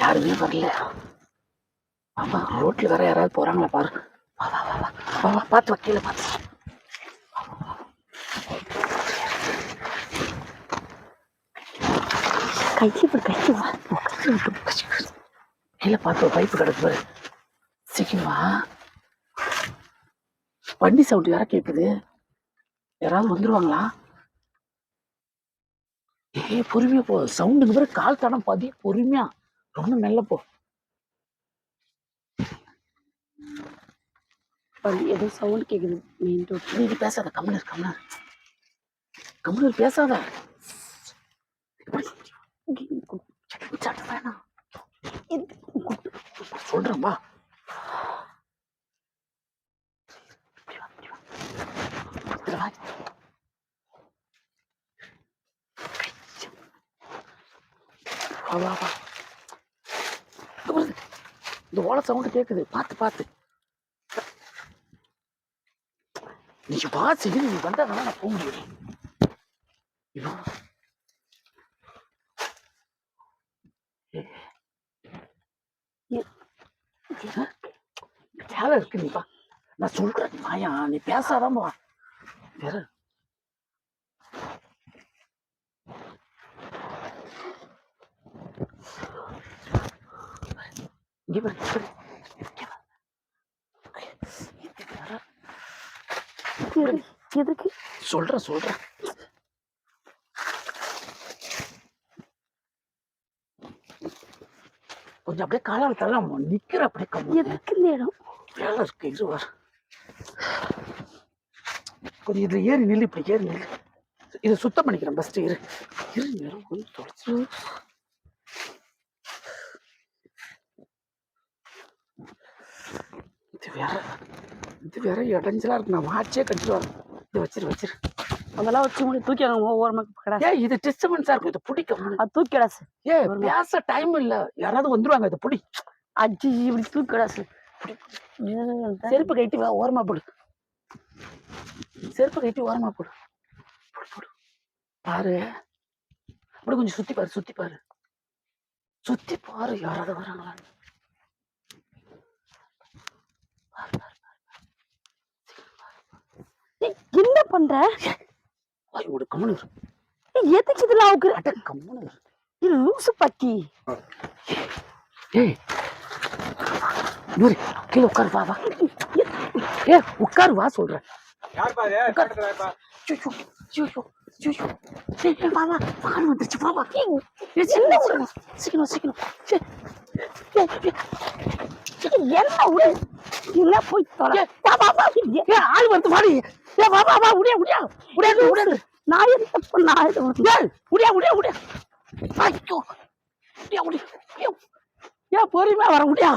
யாருமே வரல. ஆமா ரோட்ல வேற யாராவது போறாங்களா பாரு. வா வா வா வா. வா பார்த்து வக்கீல பார்த்து கைச்சி இப்படி கைச்சி வா. கீழே பார்த்து ஒரு பைப்பு கிடக்கு பாரு. சீக்கிரம் வா. வண்டி சவுண்ட் யாரா கேட்குது யாராவது வந்துருவாங்களா? ஏய் பொறுமையா போ. சவுண்டுக்கு பிறகு கால் தடம் பாதி? பொறுமையா. ரொம்ப மெல்ல போ. ஏதோ சவுண்ட் கேக்குது. மெயின் டோர் நீ பேசாத. கமலர் கமலர். கமலர் பேசாத. சட்டு வேணாம் சொல்றேன் வா. வா, இந்த ஓலை சவுண்டு கேக்குது பார்த்து பார்த்து நீ பார்த்து நீ வந்தா நான் போக முடியும் ஐயோ. வேலை இருக்கு நீப்பா நான் சொல்றேன் நீ நீ பேசாதான் வா வேற இங்க. எதுக்கு சொல்றேன் சொல்றேன் கொஞ்சம் அப்படியே காலால தள்ளலாம் நிக்கிற அப்படியே கம்மி எதுக்கு இந்த இடம் வேலை இருக்கு இரு வர கொஞ்சம் இதுல ஏறி நில்லு இப்படி ஏறி நில்லு இதை சுத்தம் பண்ணிக்கிறேன் ஃபர்ஸ்ட் இரு இரு நேரம் கொஞ்சம் தொடச்சு வேற. இது வேற இடைஞ்சலா இருக்கு. நான் வாட்சே கட்டிட்டு வரேன் இது வச்சிரு வச்சிரு. அதெல்லாம் வச்சு முடி தூக்கி அங்க ஓரமா கடா. ஏய் இது டிஸ்டர்பன்ஸா இருக்கும் இது பிடிக்கும் அது தூக்கி கிடாசு ஏ பேச டைம் இல்ல. யாராவது வந்துருவாங்க. இதை பிடி. அஜி இப்படி தூக்கி கிடாசு செருப்பு கட்டி வா. ஓரமா போடு. செருப்பு கட்டி ஓரமா போடு. போடு, போடு. பாரு. அப்படி கொஞ்சம் சுத்தி பாரு சுத்தி பாரு. சுத்தி பாரு. யாராவது வராங்களா என்ன பண்ற? விடு கம்முனு எதுக்கு இதெல்லாம் அவுக்குற? அட கம்முனு. இது லூசு பக்கி ஏய். கீழே உட்காரு வா வா. ஏ உட்காரு வா சொல்றேன். வந்துருச்சு, வா, வா. ஏய், ஏய், சீக்கிரம், சீக்கிரம், என்ன இல்ல போய் தொலை வா, வா, வா. ஏய், ஆள் வருது, வாடி. ஏய், வா, வா, வா, உடையா, உடையா. உடையா, உடையா. நான் தப்பு நான் எது ஏய், உடையா, உடையா, உடையா. ஐயோ. உடையா, உடையா. ஏய், பொறுமையா வர உடையா